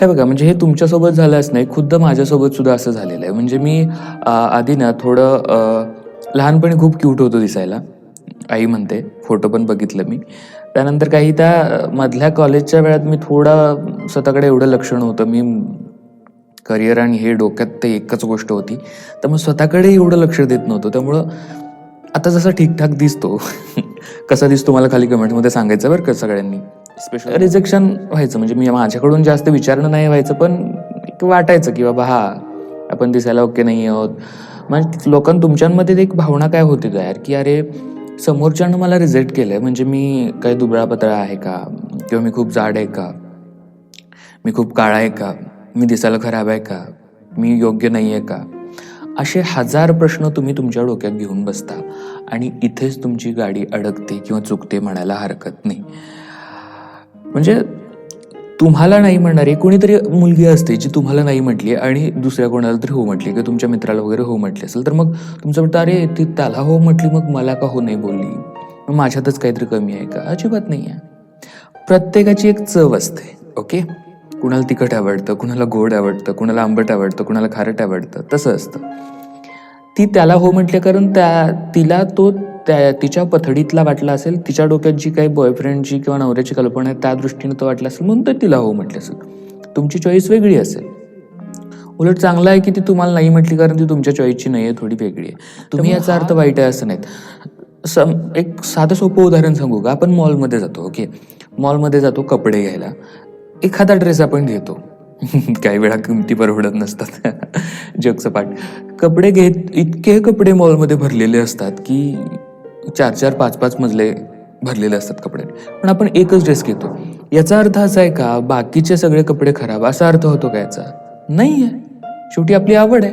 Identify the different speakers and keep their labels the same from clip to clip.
Speaker 1: हे बघा म्हणजे हे तुमच्यासोबत झालंच नाही खुद्द माझ्यासोबत सुद्धा असं झालेलं आहे. म्हणजे मी आधी ना थोडं लहानपणी खूप क्यूट होतो दिसायला. आई म्हणते फोटो पण बघितलं मी. त्यानंतर काही त्या मधल्या कॉलेजच्या वेळात मी थोडा स्वतःकडे एवढं लक्ष नव्हतं. मी करिअर आणि हे डोक्यात ते एकच गोष्ट होती. त्यामुळे स्वतःकडे एवढं लक्ष देत नव्हतं. त्यामुळं आता जसा ठीकठाक दिसतो कसा दिसतो मला खाली कमेंटमध्ये सांगायचं बरं का सगळ्यांनी? स्पेशल रिजेक्शन व्हायचं. म्हणजे मी माझ्याकडून जास्त विचारणं नाही व्हायचं पण एक वाटायचं की बाबा हा आपण दिसायला ओके नाही आहोत. म्हणजे लोकां तुमच्यांमध्ये एक भावना काय होती यार की अरे समोरच्यानं मला रिजेक्ट केलंय. म्हणजे मी काही दुबळा पतळा आहे का? किंवा मी खूप जाड आहे का? मी खूप काळा आहे का? मी दिसायला खराब आहे का? मी योग्य नाही आहे का? असे हजार प्रश्न तुम्ही तुमच्या डोक्यात घेऊन बसता आणि इथेच तुमची गाडी अडकते किंवा चुकते म्हणायला हरकत नाही. म्हणजे तुम्हाला नाही म्हणणारी कोणीतरी मुलगी असते जी तुम्हाला नाही म्हटली आणि दुसऱ्या कोणाला तरी हो म्हटली किंवा तुमच्या मित्राला वगैरे हो म्हटली असेल तर मग तुमचं म्हणतं अरे ती त्याला हो म्हटली मग मला का हो नाही बोलली? मग माझ्यातच काहीतरी कमी आहे का? अजिबात नाही आहे. प्रत्येकाची एक चव असते ओके? कुणाला तिखट आवडतं कुणाला गोड आवडतं कुणाला आंबट आवडतं कुणाला खारट आवडतं तसं असतं. ती त्याला हो म्हटले कारण त्या तिला तो त्या तिच्या पथडीतला वाटला असेल. तिच्या डोक्यात जी काही बॉयफ्रेंडची किंवा नवऱ्याची कल्पना आहे त्या दृष्टीने तो वाटला असेल. म्हणून तर तिला हो म्हटले असेल. तुमची चॉईस वेगळी असेल. उलट चांगलं आहे की ती तुम्हाला नाही म्हटली कारण ती तुमच्या चॉईसची नाही आहे थोडी वेगळी आहे. तुम्ही याचा अर्थ वाईट आहे असं नाहीत. सम एक साधं सोपं उदाहरण सांगू का? आपण मॉलमध्ये जातो ओके मॉलमध्ये जातो कपडे घ्यायला. एखादा ड्रेस आपण घेतो. काही वेळा किमती परवडत नसतात. जगसपाट कपडे घेत इतके कपडे मॉलमध्ये भरलेले असतात की चार चार पाच पाच मजले भरलेले असतात कपडे. पण आपण एकच ड्रेस घेतो. याचा अर्थ असा आहे का बाकीचे सगळे कपडे खराब असा अर्थ होतो का याचा? नाही आहे शेवटी आपली आवड आहे.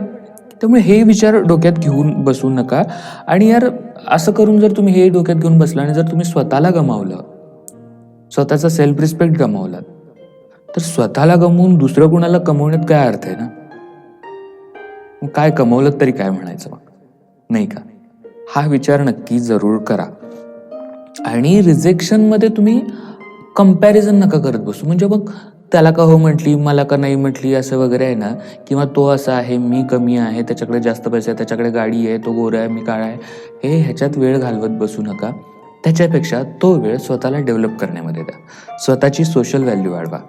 Speaker 1: त्यामुळे हे विचार डोक्यात घेऊन बसू नका. आणि यार असं करून जर तुम्ही हे डोक्यात घेऊन बसला आणि जर तुम्ही स्वतःला गमावलं स्वतःचा सेल्फ रिस्पेक्ट गमावलात तर स्वतःला गमवून दुसरं कुणाला कमवण्यात काय अर्थ आहे ना? काय कमवलं तरी काय म्हणायचं मग? नाही का? हा विचार नक्की जरूर करा. आणि रिजेक्शनमध्ये तुम्ही कंपॅरिझन नका करत बसू. म्हणजे मग त्याला का हो म्हटली मला का नाही म्हटली असं वगैरे आहे ना? किंवा तो असा आहे मी कमी आहे त्याच्याकडे जास्त पैसे आहे त्याच्याकडे गाडी आहे तो गोरा आहे मी काळा आहे. हे ह्याच्यात वेळ घालवत बसू नका. त्याच्यापेक्षा तो वेळ स्वतःला डेव्हलप करण्यामध्ये द्या. स्वतःची सोशल व्हॅल्यू वाढवा.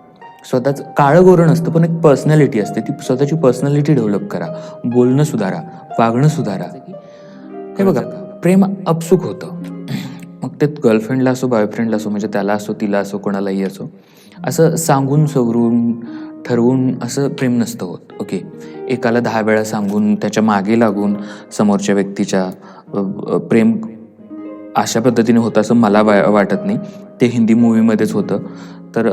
Speaker 1: स्वतःच काळं गोरं नसतं पण एक पर्सनॅलिटी असते. ती स्वतःची पर्सनॅलिटी डेव्हलप करा. बोलणं सुधारा वागणं सुधारा. हे बघा प्रेम अपसुक होतं. मग ते गर्लफ्रेंडला असो बॉयफ्रेंडला असो म्हणजे त्याला असो तिला असो कोणालाही असो असं सांगून सवरून ठरवून असं प्रेम नसतं होत. ओके एकाला दहा वेळा सांगून त्याच्यामागे लागून समोरच्या व्यक्तीच्या प्रेम अशा पद्धतीने होतं असं मला वा वाटत नाही. ते हिंदी मूवीमध्येच होतं. तर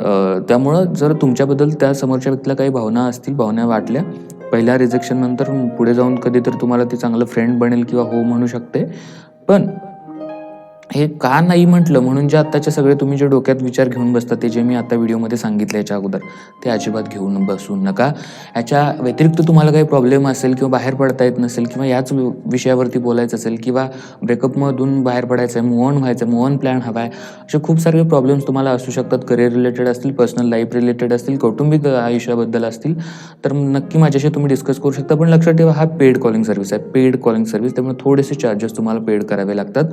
Speaker 1: त्यामुळं जर तुमच्याबद्दल त्या समोरच्या व्यक्तीला काही भावना असतील भावना वाटल्या पहिल्या रिजेक्शननंतर पुढे जाऊन कधी तर तुम्हाला ती चांगलं फ्रेंड बनेल किंवा हो म्हणू शकते. पण हे का नाही म्हटलं म्हणून जे आत्ताचे सगळे तुम्ही जे डोक्यात विचार घेऊन बसता ते जे मी आता व्हिडिओमध्ये सांगितलं याच्या अगोदर ते अजिबात घेऊन बसू नका. याच्या व्यतिरिक्त तुम्हाला काही प्रॉब्लेम असेल किंवा बाहेर पडता येत नसेल किंवा याच वि- विषयावरती बोलायचं असेल किंवा ब्रेकअपमधून बाहेर पडायचं आहे मूव ऑन व्हायचं मूव ऑन प्लॅन हवा आहे असे खूप सारे प्रॉब्लेम्स तुम्हाला असू शकतात. करिअर रिलेटेड असतील पर्सनल लाईफ रिलेटेड असतील कौटुंबिक आयुष्याबद्दल असतील तर नक्की माझ्याशी तुम्ही डिस्कस करू शकता. पण लक्षात ठेवा हा पेड कॉलिंग सर्व्हिस आहे. पेड कॉलिंग सर्व्हिस त्यामुळे थोडेसे चार्जेस तुम्हाला पेड करावे लागतात.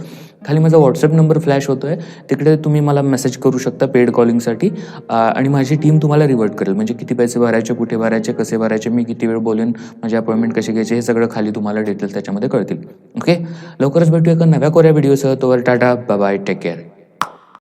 Speaker 1: खाली माझा व्हॉट्सअप नंबर फ्लॅश होतो आहे तिकडे तुम्ही मला मेसेज करू शकता पेड कॉलिंगसाठी आणि माझी टीम तुम्हाला रिवर्ट करेल. म्हणजे किती पैसे भरायचे कुठे भरायचे कसे भरायचे मी किती वेळ बोलेन माझी अपॉइंटमेंट कशी घ्यायचे हे सगळं खाली तुम्हाला डिटेल्स त्याच्यामध्ये कळतील. ओके लवकरच भेटूया एका नव्या कोऱ्या व्हिडिओसह तोवर टाटा बाय टेक केअर